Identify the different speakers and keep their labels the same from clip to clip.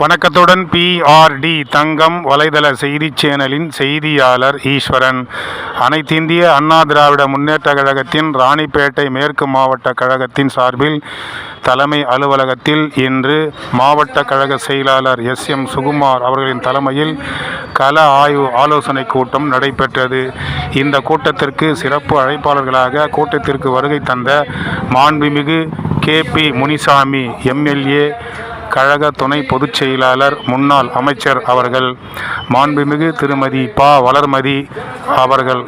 Speaker 1: வணக்கத்துடன் பிஆர்டி தங்கம் வலைதள செய்திச் சேனலின் செய்தியாளர் ஈஸ்வரன். அனைத்திந்திய அண்ணா திராவிட முன்னேற்ற கழகத்தின் ராணிப்பேட்டை மேற்கு மாவட்ட கழகத்தின் சார்பில் தலைமை அலுவலகத்தில் இன்று மாவட்ட கழக செயலாளர் எஸ் எம் சுகுமார் அவர்களின் தலைமையில் கள ஆய்வு ஆலோசனை கூட்டம் நடைபெற்றது. இந்த கூட்டத்திற்கு சிறப்பு அழைப்பாளர்களாக கூட்டத்திற்கு வருகை தந்த மாண்புமிகு கே பி முனிசாமி எம்எல்ஏ கழக துணை பொதுச் செயலாளர் முன்னாள் அமைச்சர் அவர்கள் மாண்புமிகு திருமதி பா. வளர்மதி அவர்கள்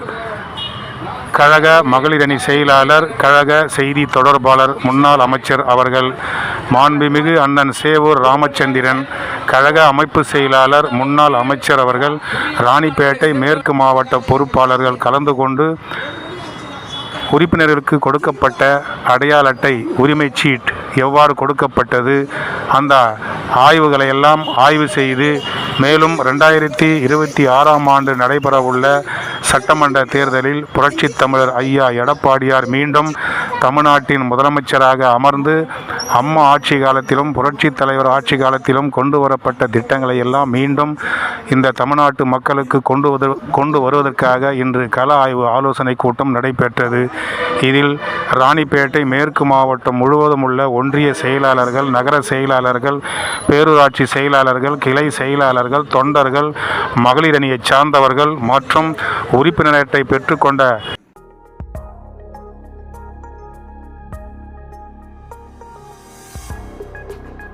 Speaker 1: கழக மகளிரணி செயலாளர் கழக செய்தி தொடர்பாளர் முன்னாள் அமைச்சர் அவர்கள் மாண்புமிகு அண்ணன் சேவூர் ராமச்சந்திரன் கழக அமைப்பு செயலாளர் முன்னாள் அமைச்சர் அவர்கள் ராணிப்பேட்டை மேற்கு மாவட்ட பொறுப்பாளர்கள் கலந்து கொண்டு உறுப்பினர்களுக்கு கொடுக்கப்பட்ட அடையாள அட்டை உரிமைச் சீட் எவ்வாறு கொடுக்கப்பட்டது? அந்த ஆய்வுகளை எல்லாம் ஆய்வு செய்து மேலும் ரெண்டாயிரத்தி இருபத்தி ஆறாம் ஆண்டு நடைபெறவுள்ள சட்டமன்ற தேர்தலில் புரட்சி தமிழர் ஐயா எடப்பாடியார் மீண்டும் தமிழ்நாட்டின் முதலமைச்சராக அமர்ந்து அம்மா ஆட்சி காலத்திலும் புரட்சித் தலைவர் ஆட்சி காலத்திலும் கொண்டு வரப்பட்ட திட்டங்களை எல்லாம் மீண்டும் இந்த தமிழ்நாட்டு மக்களுக்கு கொண்டு வத கொண்டு வருவதற்காக இன்று கள ஆய்வு ஆலோசனை கூட்டம் நடைபெற்றது. இதில் ராணிப்பேட்டை மேற்கு மாவட்டம் முழுவதும் உள்ள ஒன்றிய செயலாளர்கள் நகர செயலாளர்கள் பேரூராட்சி செயலாளர்கள் கிளை செயலாளர்கள் தொண்டர்கள் மகளிரணியைச் சார்ந்தவர்கள் மற்றும் உறுப்பினரட்டை பெற்றுக்கொண்ட